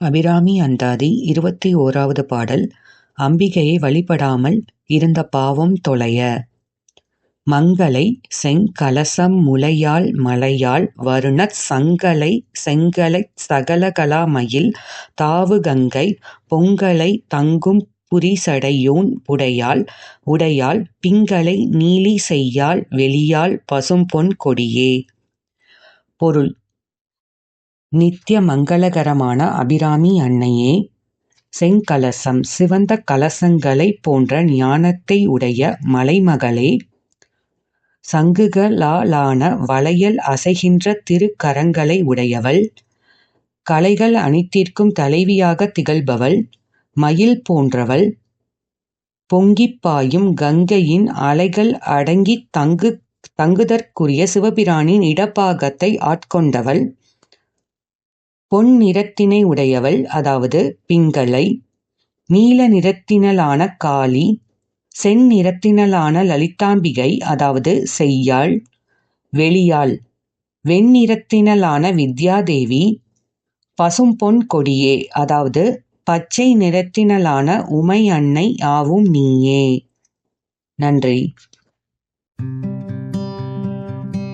அபிராமி அந்தாதி இருபத்தி ஓராவது பாடல் அம்பிகையை வழிபடாமல் இருந்த பாவம் தொலைய. மங்களை செங்கலசம் முலையால் மலையால் வருணச் சங்கலை செங்கலைச் சகலகலா மயில் தாவு கங்கை பொங்கலைத் தங்கும் புரிசடையூன் புடையால் உடையால் பிங்களை நீலி நீலி வெளியால் பசும் பசும்பொன் கொடியே. பொருள் நித்ய மங்களகரமான அபிராமி அன்னையே செங்கலசம் சிவந்த கலசங்களைப் போன்ற ஞானத்தை உடைய மலைமகளே சங்குகளாலான வளையல் அசைகின்ற திருக்கரங்களை உடையவள் கலைகள் அனைத்திற்கும் தலைவியாகத் திகழ்பவள் மயில் போன்றவள் பொங்கிப் பாயும் கங்கையின் அலைகள் அடங்கித் தங்குதற்குரிய சிவபிரானின் இடப்பாகத்தை ஆட்கொண்டவள். பொன் நிறத்தினை உடையவள் அதாவது பிங்களை, நீல நிறத்தினளான காளி செந் நிறத்தினலான லலிதாம்பிகை அதாவது செய்யாள் வெளியாள் வெண்ணிறத்தினளான வித்யாதேவி பசும்பொன் கொடியே அதாவது பச்சை நிறத்தினளான உமை அன்னை ஆவும் நீயே. நன்றி.